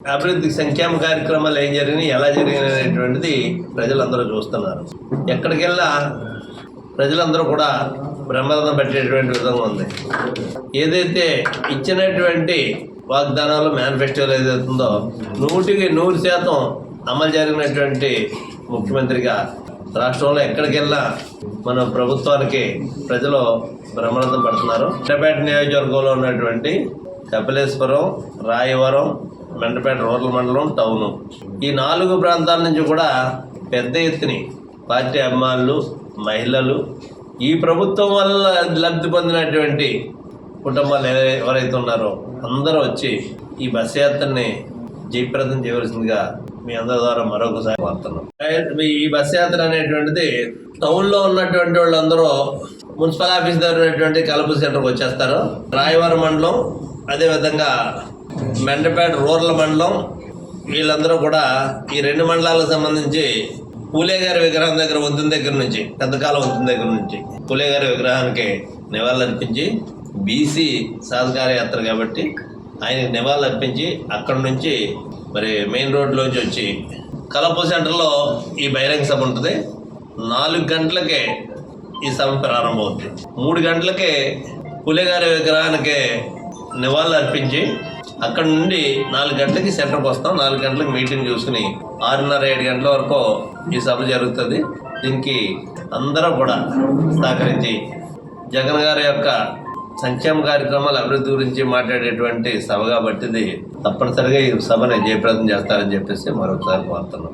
అభివృద్ధి సంక్షేమ కార్యక్రమాలు ఏం జరిగినాయి ఎలా జరిగినాయి అనేటువంటిది ప్రజలందరూ చూస్తున్నారు. ఎక్కడికెళ్ళా ప్రజలందరూ కూడా బ్రహ్మరథం పెట్టేటువంటి విధంగా ఉంది. ఏదైతే ఇచ్చినటువంటి వాగ్దానాలు మేనిఫెస్టోలు ఏదైతుందో నూటికి నూరు శాతం అమలు జరిగినటువంటి ముఖ్యమంత్రిగా రాష్ట్రంలో ఎక్కడికెళ్ళా మన ప్రభుత్వానికి ప్రజలు బ్రహ్మరథం పడుతున్నారు. పెద్దపేట నియోజకవర్గంలో ఉన్నటువంటి కపిలేశ్వరం రాయవరం మెండపేట రూరల్ మండలం టౌను. ఈ నాలుగు ప్రాంతాల నుంచి కూడా పెద్ద ఎత్తుని పార్టీ అభిమానులు మహిళలు ఈ ప్రభుత్వం వల్ల లబ్ధి పొందినటువంటి కుటుంబాలు ఎవరైతే ఉన్నారో అందరూ వచ్చి ఈ బస్ యాత్రని జయప్రదం చేయవలసిందిగా మీ అందరి ద్వారా మరొకసారి కోరుతున్నాం ఈ బస్ యాత్ర అనేటువంటిది టౌన్లో ఉన్నటువంటి వాళ్ళందరూ మున్సిపల్ ఆఫీస్ దగ్గర ఉన్నటువంటి కలుపు సెంటర్కి వచ్చేస్తారు. రాయవరం మండలం అదేవిధంగా మెండపేట రూరల్ మండలం వీళ్ళందరూ కూడా ఈ రెండు మండలాలకు సంబంధించి పూలే గారి విగ్రహం దగ్గర వంతుని దగ్గర నుంచి పెద్దకాలం వంతుని దగ్గర నుంచి పూలే గారి విగ్రహానికి నివాళులర్పించి బీసీ సాధకార యాత్ర కాబట్టి ఆయనకి నివాళులర్పించి అక్కడి నుంచి మరి మెయిన్ రోడ్లోంచి వచ్చి కలపు సెంటర్లో ఈ బహిరంగ సభ ఉంటుంది. నాలుగు గంటలకే ఈ సభ ప్రారంభమవుతుంది. మూడు గంటలకే పులిగారి విగ్రహానికి నివాళులు అర్పించి అక్కడ నుండి నాలుగు గంటలకి సెంటర్కి వస్తాం. నాలుగు గంటలకు మీటింగ్ చూసుకుని ఆరున్నర ఏడు గంటల వరకు ఈ సభ జరుగుతుంది. దీనికి అందరూ కూడా సహకరించి జగన్ గారి యొక్క సంక్షేమ కార్యక్రమాల అభివృద్ధి గురించి మాట్లాడేటువంటి సభ కాబట్టి తప్పనిసరిగా ఈ సభను జయప్రదం చేస్తారని చెప్పేసి మరొకసారి కోరుతున్నాం.